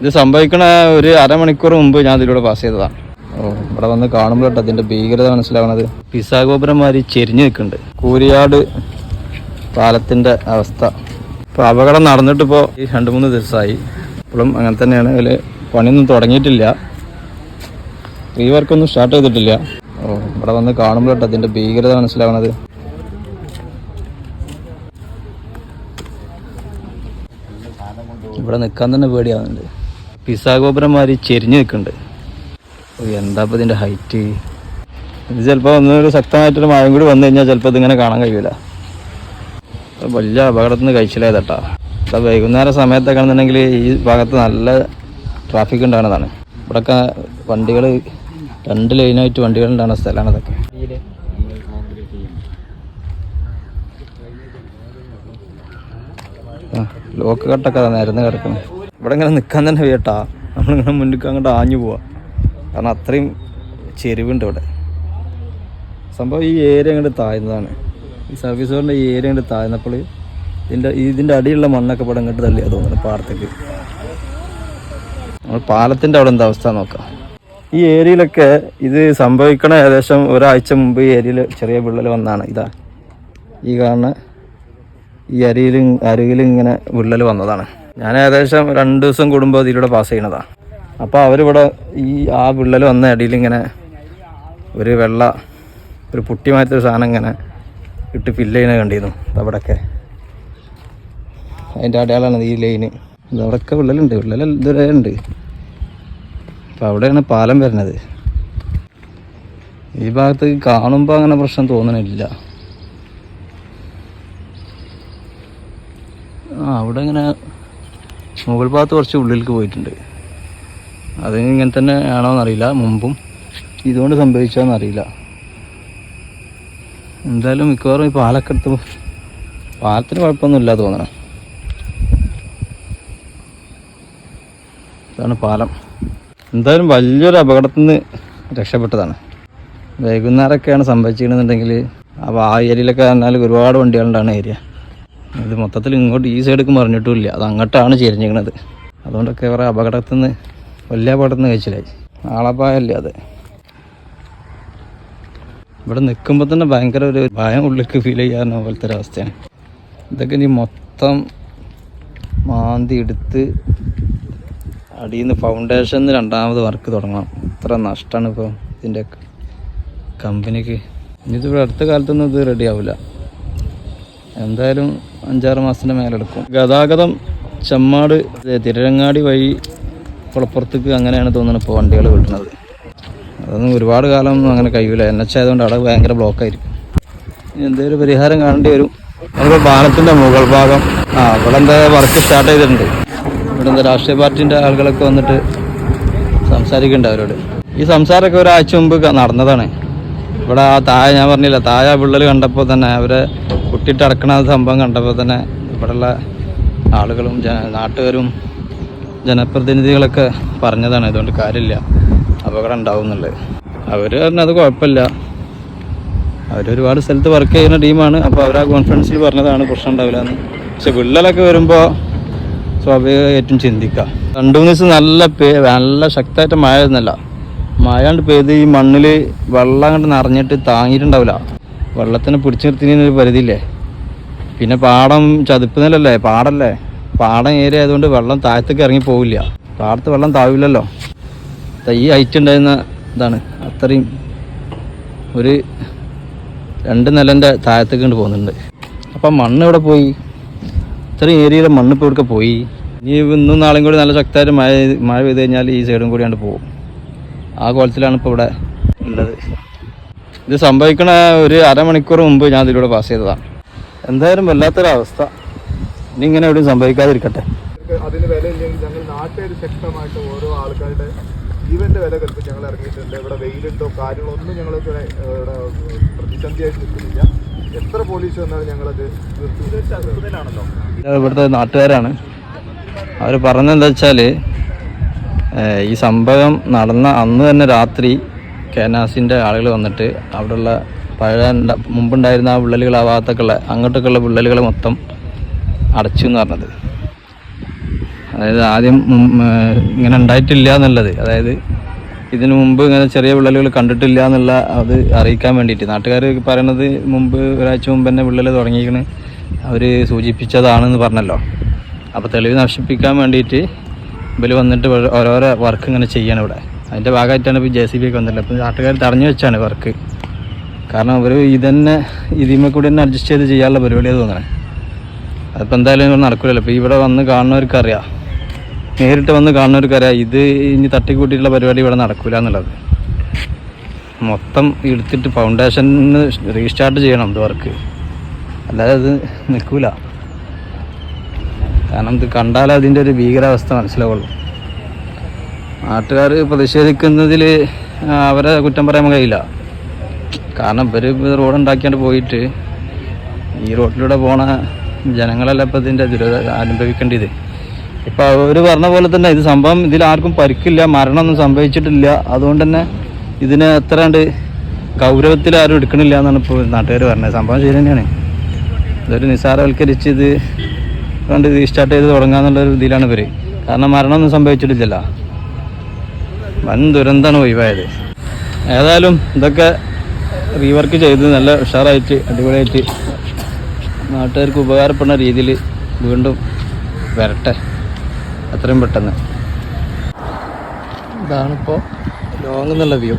ഇത് സംഭവിക്കണ ഒരു അരമണിക്കൂർ മുമ്പ് ഞാൻ ഇതിലൂടെ പാസ് ചെയ്തതാണ് ഓ ഇവിടെ വന്ന് കാണുമ്പോൾ അതിന്റെ ഭീകരത മനസ്സിലാവണത്. പിസാ ഗോപുരന്മാര് ചെരിഞ്ഞു നിൽക്കുന്നുണ്ട് കൂരിയാട് പാലത്തിന്റെ അവസ്ഥ. ഇപ്പൊ അപകടം നടന്നിട്ട് ഇപ്പോൾ ഈ രണ്ട് മൂന്ന് ദിവസമായി ഇപ്പോഴും അങ്ങനെ തന്നെയാണ്. അതിൽ പണിയൊന്നും തുടങ്ങിയിട്ടില്ല. റീ വർക്കൊന്നും സ്റ്റാർട്ട് ചെയ്തിട്ടില്ല. ഓ ഇവിടെ വന്ന് കാണുമ്പോൾ അതിന്റെ ഭീകരത മനസ്സിലാവണത്. ഇവിടെ നിൽക്കാൻ തന്നെ പേടിയാവുന്നുണ്ട്. പിസാ മാതിരി ചെരിഞ്ഞു നിൽക്കുന്നുണ്ട് എന്താ ഇപ്പം ഇതിന്റെ ഹൈറ്റ് ഇത് ചിലപ്പോൾ ഒന്നൊരു ശക്തമായിട്ടൊരു മഴയും കൂടി വന്നു കഴിഞ്ഞാൽ ചിലപ്പോൾ ഇതിങ്ങനെ കാണാൻ കഴിയൂല. വലിയ അപകടത്തിൽ നിന്ന് കഴിച്ചില്ലായതട്ടാ ഇവിടെ വൈകുന്നേര സമയത്തൊക്കെ ആണെന്നുണ്ടെങ്കിൽ ഈ ഭാഗത്ത് നല്ല ട്രാഫിക് ഉണ്ടാകുന്നതാണ് ഇവിടെയൊക്കെ വണ്ടികൾ രണ്ട് ലൈനായിട്ട് വണ്ടികൾ ഉണ്ടാകുന്ന സ്ഥലമാണ് അതൊക്കെ ആ, ലോക്ക് കട്ടൊക്കെ നിരന്ന് കിടക്കണം. ഇവിടെ ഇങ്ങനെ നിൽക്കാൻ തന്നെ വേട്ടാ നമ്മളിങ്ങനെ മുന്നിൽ അങ്ങോട്ട് ആഞ്ഞു പോവാ. കാരണം അത്രയും ചെരിവുണ്ട് ഇവിടെ. സംഭവം ഈ ഏരിയ അങ്ങോട്ട് താഴ്ന്നതാണ്. ഈ സർവീസ് ഈ ഏരിയ അങ്ങോട്ട് താഴ്ന്നപ്പോൾ ഇതിന്റെ ഇതിന്റെ അടിയുള്ള മണ്ണൊക്കെ ഇവിടെ അങ്ങോട്ട് തള്ളിയാ തോന്നുന്നു പാടത്തേക്ക്. നമ്മൾ പാലത്തിന്റെ അവിടെ എന്താ അവസ്ഥ നോക്കാം. ഈ ഏരിയയിലൊക്കെ ഇത് സംഭവിക്കണ ഏകദേശം ഒരാഴ്ച മുമ്പ് ഈ ഏരിയയിൽ ചെറിയ വിള്ളൽ വന്നാണ്. ഇതാ. ഈ കാണുന്ന ഈ അരിയിൽ അരികിൽ ഇങ്ങനെ വിള്ളൽ വന്നതാണ്. ഞാൻ ഏകദേശം രണ്ട് ദിവസം കൂടുമ്പോൾ ഇതിലൂടെ പാസ് ചെയ്യണതാണ് അപ്പോൾ അവരിവിടെ ഈ ആ വിള്ളൽ വന്ന അടിയിൽ ഇങ്ങനെ ഒരു വെള്ള ഒരു പുട്ടി മാറ്റൊരു സാധനം ഇങ്ങനെ ഇട്ട് ഫില്ല് ചെയ്യണ കണ്ടിരുന്നു. അവിടെയൊക്കെ അതിന്റെ അടയാളാണ് ഈ ലൈന് ഇതവിടെയൊക്കെ വിള്ളലുണ്ട്. വിള്ളൽ ഇതുവരെ ഉണ്ട്. അപ്പോൾ അവിടെയാണ് പാലം വരുന്നത്. ഈ ഭാഗത്ത് കാണുമ്പോൾ അങ്ങനെ പ്രശ്നം തോന്നണില്ല. ആ അവിടെ ഇങ്ങനെ മുകൾ ഭാഗത്ത് കുറച്ച് ഉള്ളിലേക്ക് പോയിട്ടുണ്ട്. അത് ഇങ്ങനെ തന്നെ ആണോ എന്നറിയില്ല മുമ്പും. ഇതുകൊണ്ട് സംഭവിച്ചാന്നറിയില്ല എന്തായാലും മിക്കവാറും ഈ പാലൊക്കെ എടുത്ത് പാലത്തിന് കുഴപ്പമൊന്നുമില്ല തോന്നണം. ഇതാണ് പാലം. എന്തായാലും വലിയൊരു അപകടത്തിൽ നിന്ന് രക്ഷപ്പെട്ടതാണ്. വൈകുന്നേരമൊക്കെയാണ് സംഭവിച്ചിരുന്നുണ്ടെങ്കിൽ അപ്പോൾ ആ ഏരിയയിലൊക്കെ പറഞ്ഞാൽ ഒരുപാട് വണ്ടികളുണ്ടാണ് ഏരിയ. ഇത് മൊത്തത്തിൽ ഇങ്ങോട്ട് ഈ സൈഡിലേക്ക് മറിഞ്ഞിട്ടുമില്ല. അത് അങ്ങോട്ടാണ് ചെരിഞ്ഞിരിക്കണത്. അതുകൊണ്ടൊക്കെ കുറേ അപകടത്തിൽ നിന്ന് വലിയ അപകടത്തിൽ നിന്ന് കഴിച്ചില്ലായി ആളപായല്ലേ അത്. ഇവിടെ നിൽക്കുമ്പോൾ തന്നെ ഭയങ്കര ഒരു ഭയം ഉള്ളിലേക്ക് ഫീൽ ചെയ്യാറുന്ന പോലത്തെ ഒരവസ്ഥയാണ് ഇതൊക്കെ ഇനി മൊത്തം മാന്തി എടുത്ത് അടിയിൽ നിന്ന് ഫൗണ്ടേഷനിൽ രണ്ടാമത് വർക്ക് തുടങ്ങണം. ഇത്ര നഷ്ടമാണ് ഇപ്പോൾ ഇതിന്റെ കമ്പനിക്ക് ഇനി ഇത് ഇവിടെ അടുത്ത കാലത്തൊന്നും ഇത് റെഡി ആവില്ല എന്തായാലും അഞ്ചാറ് മാസത്തിന്റെ മേലെടുക്കും. ഗതാഗതം ചമ്മാട് തിരരങ്ങാടി വഴി കുളപ്പുറത്തേക്ക് അങ്ങനെയാണ് തോന്നുന്നത് ഇപ്പോൾ വണ്ടികൾ വിടുന്നത്. അതൊന്നും ഒരുപാട് കാലമൊന്നും അങ്ങനെ കഴിയില്ല എൻ എച്ച് ആയതുകൊണ്ട് അവിടെ ഭയങ്കര ബ്ലോക്കായിരിക്കും ഇനി എന്തെങ്കിലും പരിഹാരം കാണേണ്ടി വരും. അതിപ്പോൾ പാലത്തിന്റെ മുകൾ ഭാഗം ആ ഇവിടെ എന്താ വർക്ക് സ്റ്റാർട്ട് ചെയ്തിട്ടുണ്ട്. ഇവിടെ എന്താ രാഷ്ട്രീയ പാർട്ടിന്റെ ആളുകളൊക്കെ വന്നിട്ട് സംസാരിക്കുന്നുണ്ട് അവരോട്. ഈ സംസാരമൊക്കെ ഒരാഴ്ച മുമ്പ് നടന്നതാണ്. ഇവിടെ ആ താഴെ ഞാൻ പറഞ്ഞില്ല താഴെ വിള്ളൽ കണ്ടപ്പോൾ തന്നെ അവരെ കുട്ടിയിട്ട് അടക്കണ സംഭവം കണ്ടപ്പോൾ തന്നെ ഇവിടെയുള്ള ആളുകളും ജന നാട്ടുകാരും ജനപ്രതിനിധികളൊക്കെ പറഞ്ഞതാണ് ഇതുകൊണ്ട് കാര്യമില്ല അപകടം ഉണ്ടാവും എന്നുള്ളത്. അവർ പറഞ്ഞത് കുഴപ്പമില്ല. അവരൊരുപാട് സ്ഥലത്ത് വർക്ക് ചെയ്യുന്ന ടീമാണ് അപ്പോൾ അവർ ആ കോൺഫിഡൻസിൽ പറഞ്ഞതാണ് പ്രശ്നം ഉണ്ടാവില്ല എന്ന്. പക്ഷെ വിള്ളലൊക്കെ വരുമ്പോൾ സ്വാഭാവികമായിട്ടും ചിന്തിക്കാം. രണ്ടു മൂന്ന് ദിവസം നല്ല പേ നല്ല ശക്തമായിട്ട് മഴ ആയിരുന്നല്ല മഴ കണ്ട് പെയ്ത് ഈ മണ്ണിൽ വെള്ളം കണ്ട് നിറഞ്ഞിട്ട് താങ്ങിയിട്ടുണ്ടാവില്ല. വെള്ളത്തിനെ പിടിച്ചു നിർത്തിനൊരു പരിധിയില്ലേ? പിന്നെ പാടം ചതുപ്പ് നിലല്ലേ? പാടല്ലേ? പാടം ഏരിയ ആയതുകൊണ്ട് വെള്ളം താഴത്തേക്ക് ഇറങ്ങി പോവില്ല. പാടത്ത് വെള്ളം താവില്ലല്ലോ ഈ ഹൈറ്റ് ഉണ്ടായിരുന്ന ഇതാണ്. അത്രയും ഒരു രണ്ട് നിലന്റെ താഴത്തേക്ക് കൊണ്ട് പോകുന്നുണ്ട്. അപ്പം മണ്ണ് ഇവിടെ പോയി? ഇത്രയും ഏരിയയിലെ മണ്ണ് ഇപ്പോൾ ഇവിടെ പോയി? ഇനി ഇന്നും നാളെയും കൂടി നല്ല ശക്തമായിട്ട് മഴ മഴ പെയ്ത് കഴിഞ്ഞാൽ ഈ സൈഡും കൂടി കണ്ട് പോകും. ആ കോലത്തിലാണ് ഇപ്പോൾ ഇവിടെ ഉള്ളത്. ഇത് സംഭവിക്കണ ഒരു അരമണിക്കൂർ മുമ്പ് ഞാൻ ഇതിലൂടെ പാസ് ചെയ്തതാണ് എന്തായാലും വല്ലാത്തൊരവസ്ഥ. ഇനി ഇങ്ങനെ എവിടെയും സംഭവിക്കാതിരിക്കട്ടെ. അതിന് വില ഇല്ലെങ്കിൽ ഞങ്ങൾ നാട്ടുകാർ ശക്തമായിട്ട് ഓരോ ആൾക്കാരുടെ ജീവന്റെ വില കൽപ്പിച്ച് ഞങ്ങൾ ഇറങ്ങിയിട്ടുണ്ട്. ഇവിടെ വെയിലുണ്ടോ കാര്യങ്ങളോ ഒന്നും ഞങ്ങൾ ഇവിടെ പ്രതിസന്ധിയായിട്ട് നിൽക്കുന്നില്ല. എത്ര പോലീസ് വന്നാലും ഞങ്ങളത് ഇവിടുത്തെ നാട്ടുകാരാണ്. അവർ പറഞ്ഞെന്താ വെച്ചാൽ ഈ സംഭവം നടന്ന അന്ന് തന്നെ രാത്രി കേനാസിന്റെ ആളുകൾ വന്നിട്ട് അവിടെയുള്ള പഴയ മുമ്പുണ്ടായിരുന്ന ആ വിള്ളലുകൾ ആ ഭാഗത്തൊക്കെയുള്ള അങ്ങോട്ടൊക്കെയുള്ള വിള്ളലുകൾ മൊത്തം അടച്ചു എന്ന് പറഞ്ഞത്. അതായത് ആദ്യം ഇങ്ങനെ ഉണ്ടായിട്ടില്ല എന്നുള്ളത്. അതായത് ഇതിനു മുമ്പ് ഇങ്ങനെ ചെറിയ വിള്ളലുകൾ കണ്ടിട്ടില്ല എന്നുള്ള അത് അറിയിക്കാൻ വേണ്ടിയിട്ട്. നാട്ടുകാർ പറയണത് മുമ്പ് ഒരാഴ്ച മുമ്പ് തന്നെ വിള്ളൽ തുടങ്ങിയിരിക്കണ്. അവർ സൂചിപ്പിച്ചതാണെന്ന് പറഞ്ഞല്ലോ. അപ്പോൾ തെളിവ് നശിപ്പിക്കാൻ വേണ്ടിയിട്ട് ഇവർ വന്നിട്ട് ഓരോ- ഓരോരോ വർക്ക് ഇങ്ങനെ ചെയ്യണം ഇവിടെ. അതിന്റെ ഭാഗമായിട്ടാണ് ഇപ്പോൾ ജെ സി ബി ഒക്കെ വന്നില്ല അപ്പോൾ നാട്ടുകാർ തടഞ്ഞു വെച്ചാണ് വർക്ക് കാരണം അവർ ഇതന്നെ ഇതിമേ കൂടി തന്നെ അഡ്ജസ്റ്റ് ചെയ്ത് ചെയ്യാനുള്ള പരിപാടിയാണ് തോന്നണേ. അതിപ്പോൾ എന്തായാലും നടക്കില്ലല്ലോ ഇപ്പോൾ ഇവിടെ വന്ന് കാണുന്നവർക്ക് അറിയാം. നേരിട്ട് വന്ന് കാണുന്നവർക്കറിയാം ഇത് ഇനി തട്ടിക്കൂട്ടിയിട്ടുള്ള പരിപാടി ഇവിടെ നടക്കില്ല എന്നുള്ളത്. മൊത്തം എടുത്തിട്ട് ഫൗണ്ടേഷൻ റീസ്റ്റാർട്ട് ചെയ്യണം ഇത് വർക്ക് അല്ലാതെ അത് നിൽക്കൂല. കാരണം ഇത് കണ്ടാലേ അതിന്റെ ഒരു ഭീകരാവസ്ഥ മനസ്സിലാവുള്ളൂ. നാട്ടുകാർ പ്രതിഷേധിക്കുന്നതിൽ അവരെ കുറ്റം പറയാൻ കഴിയില്ല. കാരണം ഇവർ റോഡ് ഉണ്ടാക്കിയാണ്ട് പോയിട്ട് ഈ റോഡിലൂടെ പോണ ജനങ്ങളല്ല ഇപ്പം ഇതിന്റെ ദുരിത അനുഭവിക്കേണ്ടത്? ഇപ്പം അവർ പറഞ്ഞ പോലെ തന്നെ ഇത് സംഭവം ഇതിൽ ആർക്കും പരിക്കില്ല മരണമൊന്നും സംഭവിച്ചിട്ടില്ല. അതുകൊണ്ട് തന്നെ ഇതിനെ എത്ര ഗൗരവത്തിൽ ആരും എടുക്കണില്ല എന്നാണ് ഇപ്പോൾ നാട്ടുകാർ പറഞ്ഞത്. സംഭവം ശരി തന്നെയാണ്. ഇതൊരു നിസ്സാരവൽക്കരിച്ച് ഇത് കണ്ട് റീസ്റ്റാർട്ട് ചെയ്ത് തുടങ്ങാന്നുള്ള ഒരു ഇതിലാണ് ഇവർ കാരണം മരണമൊന്നും സംഭവിച്ചിട്ടില്ലല്ലോ. വൻ ദുരന്തമാണ് ഒഴിവായത്. ഏതായാലും ഇതൊക്കെ റീവർക്ക് ചെയ്ത് നല്ല ഉഷാറായിട്ട് അടിപൊളിയായിട്ട് നാട്ടുകാർക്ക് ഉപകാരപ്പെടുന്ന രീതിയിൽ വീണ്ടും വരട്ടെ. അത്രയും പെട്ടെന്ന്. ഇതാണിപ്പോൾ ലോങ് എന്നുള്ള വ്യൂ